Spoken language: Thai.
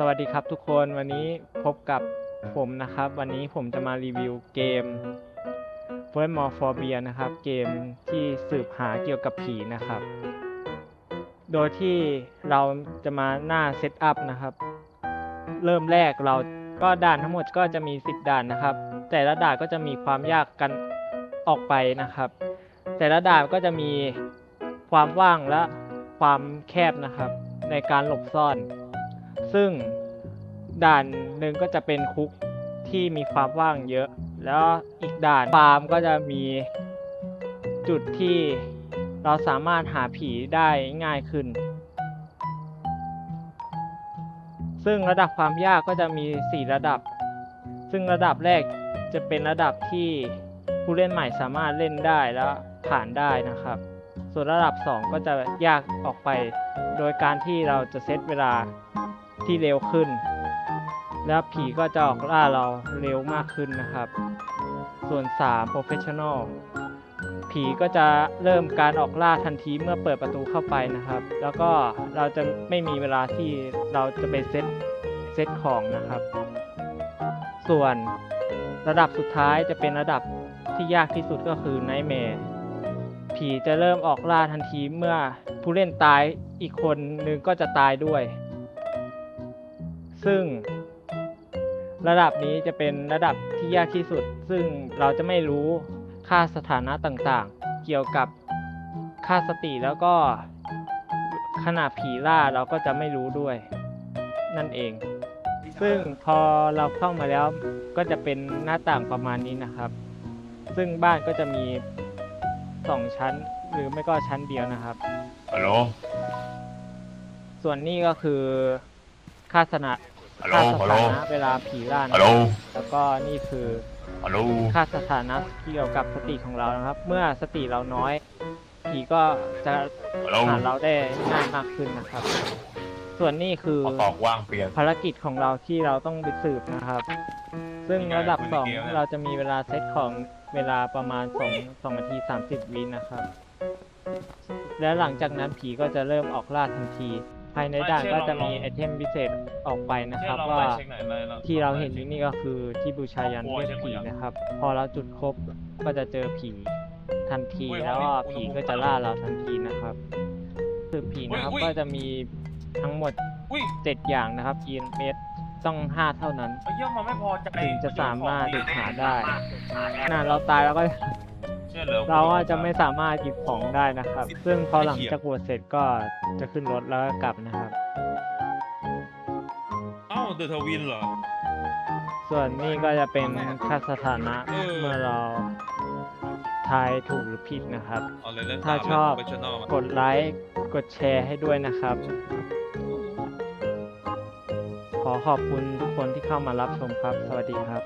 สวัสดีครับทุกคนวันนี้พบกับผมนะครับ วันนี้ผมจะมารีวิวเกม f o r m o r p h o b i a นะครับ เกมที่สืบหาเกี่ยวกับผีนะครับ โดยที่เราจะมาหน้าเซตอัพนะครับ เริ่มแรกเราก็ด่านทั้งหมดก็จะมี 10 ด่านนะครับ แต่ละด่านก็จะมีความยากกันออกไปนะครับ แต่ละด่านก็จะมีความว่างและความแคบนะครับ ในการหลบซ่อน ซึ่งด่านหนึ่งก็จะเป็นคุกที่มีความว่างเยอะ แล้วอีกด่านฟาร์มก็จะมีจุดที่เราสามารถหาผีได้ง่ายขึ้น ซึ่งระดับความยากก็จะมี 4 ระดับ ซึ่งระดับแรกจะเป็นระดับที่ผู้เล่นใหม่สามารถเล่นได้แล้วผ่านได้นะครับ ส่วนระดับ 2 ก็จะยากออกไป โดยการที่เราจะเซตเวลา ที่เร็วขึ้น แล้วผีก็จะออกล่าเราเร็วมากขึ้นนะครับ ส่วน 3 Professional ผีก็จะเริ่มการออกล่าทันทีเมื่อเปิดประตูเข้าไปนะครับ แล้วก็เราจะไม่มีเวลาที่เราจะไปเซตเซตของนะครับ ส่วนระดับสุดท้ายจะเป็นระดับที่ยากที่สุดก็คือ Nightmare ผีจะเริ่มออกล่าทันทีเมื่อผู้เล่นตายอีกคนนึงก็จะตายด้วย ซึ่ง ระดับนี้จะเป็นระดับที่ยากที่สุด ซึ่งเราจะไม่รู้ค่าสถานะต่างๆ เกี่ยวกับค่าสติแล้วก็ขนาดผีล่าเราก็จะไม่รู้ด้วย นั่นเอง ซึ่งพอเราเข้ามาแล้วก็จะเป็นหน้าต่างประมาณนี้นะครับ ซึ่งบ้านก็จะมีสองชั้นหรือไม่ก็ชั้นเดียวนะครับ ฮัลโหล ส่วนนี้ก็คือค่าสนะ ฮัลโหล ค่าสฮัลโหล ถานะเวลาผีล่านะฮัลโหล แล้วก็นี่คือฮัลโหล ค่าสถานะเกี่ยวกับสติของเรานะครับ เมื่อสติเราน้อย ผีก็จะฮัลโหลหาเราได้ง่ายมากขึ้นนะครับ ส่วนนี้คือขอตอกว่างเปลี่ยน ภารกิจของเราที่เราต้องไปสืบนะครับ ซึ่งระดับคุยในเกมนะ 2 เราจะมีเวลาเซตของเวลาประมาณ2 2นาที 30 วินะครับ และหลังจากนั้นผีก็จะเริ่มออกล่าทันที ภายในด่านก็จะมีไอเทมพิเศษออกไปนะครับว่าที่เราเห็นอยู่นี่ก็คือที่บูชายันเรียกผีนะครับ พอเราจุดครบก็จะเจอผีทันทีแล้วก็ผีก็จะล่าเราทันทีนะครับสืบผีนะครับก็จะมีทั้งหมดอุ้ยเจ็ดอย่างนะครับ EMS ต้องห้าเท่านั้นไอ้เหี้ยมันไม่พอใจถึงจะสามารถดึกหาได้น่ะเราตายแล้วก็เชื่อเหลือเราก็จะไม่สามารถหยิบของได้นะครับ ซึ่งพอหลังจากบวชเสร็จก็จะขึ้นรถแล้วก็กลับนะครับ เอ้าเดอะทวินเหรอ ส่วนนี้ก็จะเป็นค่าสถานะเออ เมื่อเราทายถูกหรือผิดนะครับ เอาเลยเล่นถ้าตมชอบเป็น professional มากดไลค์กดแชร์ให้ด้วยนะครับ ขอขอบคุณทุกคนที่เข้ามารับชมครับ สวัสดีครับ